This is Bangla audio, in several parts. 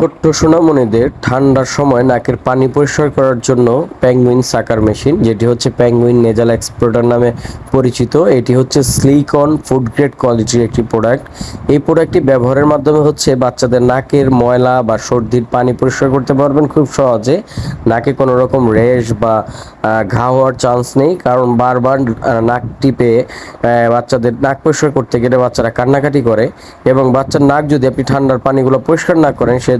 ছোট্ট সোনামণিদের ঠান্ডার সময় নাকের পানি পরিষ্কার করার জন্য প্যাঙ্গুইন সাকার মেশিন যেটি হচ্ছে প্যাঙ্গুইন নেজাল এক্সপ্লোরার নামে পরিচিত। এটি হচ্ছে স্লিকন ফুড গ্রেড কোয়ালিটির একটি প্রোডাক্ট এই প্রোডাক্টটি ব্যবহারের মাধ্যমে হচ্ছে বাচ্চাদের নাকের ময়লা বা সর্দির পানি পরিষ্কার করতে পারবেন খুব সহজে। নাকে কোনো রকম রেশ বা ঘা হওয়ার চান্স নেই, কারণ বারবার নাক টিপে বাচ্চাদের নাক পরিষ্কার করতে গেলে বাচ্চারা কান্নাকাটি করে। এবং বাচ্চার নাক যদি আপনি ঠান্ডার পানিগুলো পরিষ্কার না করেন, সে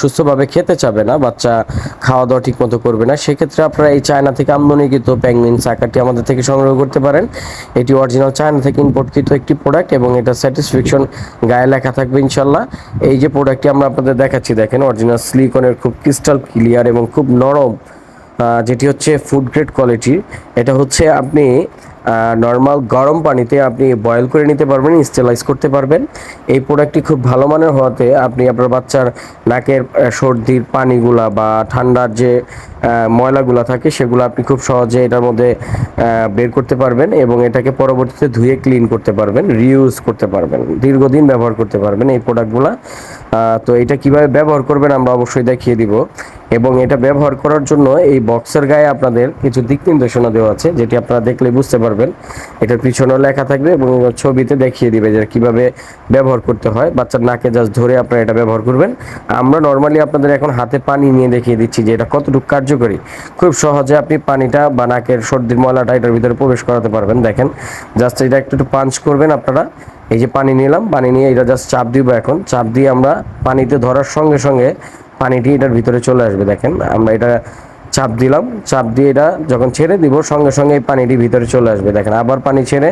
সুস্থভাবে খেতে চাবে না, বাচ্চা খাওয়া দাওয়া ঠিক মতো করবে না, সেক্ষেত্রে আপনারা এই চায়না থেকে আমদানিকৃত প্যাংমিন সাকারটি আমাদের থেকে সংগ্রহ করতে পারেন। এটি অরিজিনাল চায়না থেকে ইম্পোর্টকৃত একটি প্রোডাক্ট এবং এটা স্যাটিসফ্যাকশন গায়ে লেখা থাকবে ইনশাল্লাহ এই যে প্রোডাক্টটি আমরা আপনাদের দেখাচ্ছি, দেখেন অরিজিনাল স্লিকনের খুব ক্রিস্টাল ক্লিয়ার এবং খুব নরম যেটি হচ্ছে ফুড গ্রেড কোয়ালিটির এটা হচ্ছে আপনি নর্মাল গরম পানিতে আপনি বয়েল করে নিতে পারবেন স্টেলাইজ করতে পারবেন। এই প্রোডাক্টটি খুব ভালো মানের হওয়াতে আপনি আপনার বাচ্চার নাকের সর্দির পানিগুলা বা ঠান্ডার যে ময়লাগুলা থাকে, সেগুলো আপনি খুব সহজে এটার মধ্যে বের করতে পারবেন এবং এটাকে পরবর্তীতে ধুয়ে ক্লিন করতে পারবেন রিউজ করতে পারবেন, দীর্ঘদিন ব্যবহার করতে পারবেন এই প্রোডাক্টগুলা তো এটা কীভাবে ব্যবহার করবেন আমরা অবশ্যই দেখিয়ে দিব। এবং এটা ব্যবহার করার জন্য এই বক্সের গায়ে আপনাদের কিছু দিক নির্দেশনা দেওয়া আছে, যেটি আপনারা দেখলে বুঝতে পারবেন। এটার পিছনেও লেখা থাকবে এবং ছবিতে দেখিয়ে দিবে যে কীভাবে ব্যবহার করতে হয়। বাচ্চার নাকে জাস্ট ধরে আপনারা এটা ব্যবহার করবেন। আমরা নর্মালি আপনাদের এখন হাতে পানি নিয়ে দেখিয়ে দিচ্ছি যে এটা কতটুকু কার্যকরী। খুব সহজে আপনি পানিটা বা নাকের সর্দির ময়লাটা এটার ভিতরে প্রবেশ করাতে পারবেন। দেখেন জাস্ট এটা একটু একটু পাঞ্চ করবেন আপনারা। এই যে পানি নিলাম, পানি নিয়ে এটা জাস্ট চাপ দিব এখন। চাপ দিয়ে আমরা পানিতে ধরার সঙ্গে সঙ্গে পানিটি এটার ভিতরে চলে আসবে, দেখেন। আমরা এটা চাপ দিলাম, চাপ দিয়ে এটা যখন ছেড়ে দিব, সঙ্গে সঙ্গে এই পানিটি ভিতরে চলে আসবে। দেখেন, আবার পানি ছেড়ে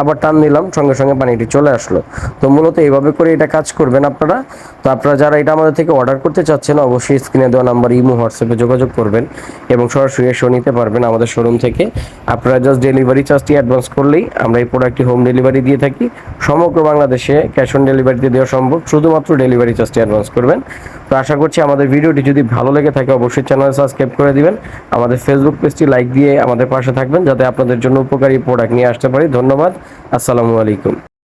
আবার টান দিলাম সঙ্গে সঙ্গে পানিটি চলে আসলো। তো মূলত এইভাবে করে এটা কাজ করবেন আপনারা। তো আপনারা যারা এটা আমাদের থেকে অর্ডার করতে চাচ্ছেন, অবশ্যই স্ক্রিনে দেওয়া নাম্বার ইমো, হোয়াটসঅ্যাপে যোগাযোগ করবেন এবং সরাসরি এসেও নিতে পারবেন আমাদের শোরুম থেকে। আপনারা জাস্ট ডেলিভারি চার্জটি অ্যাডভান্স করলেই আমরা এই প্রোডাক্টটি হোম ডেলিভারি দিয়ে থাকি। সমগ্র বাংলাদেশে ক্যাশ অন ডেলিভারিতে দেওয়া সম্ভব। শুধুমাত্র ডেলিভারি চার্জটি অ্যাডভান্স করবেন। তো আশা করছি আমাদের ভিডিওটি যদি ভালো লেগে থাকে, অবশ্যই চ্যানেল সাবস্ক্রাইব করে দিবেন। আমাদের ফেসবুক পেজটি লাইক দিয়ে আমাদের পাশে থাকবেন, যাতে আপনাদের জন্য উপকারী প্রোডাক্ট নিয়ে আসতে পারি। ধন্যবাদ। আসসালামু আলাইকুম।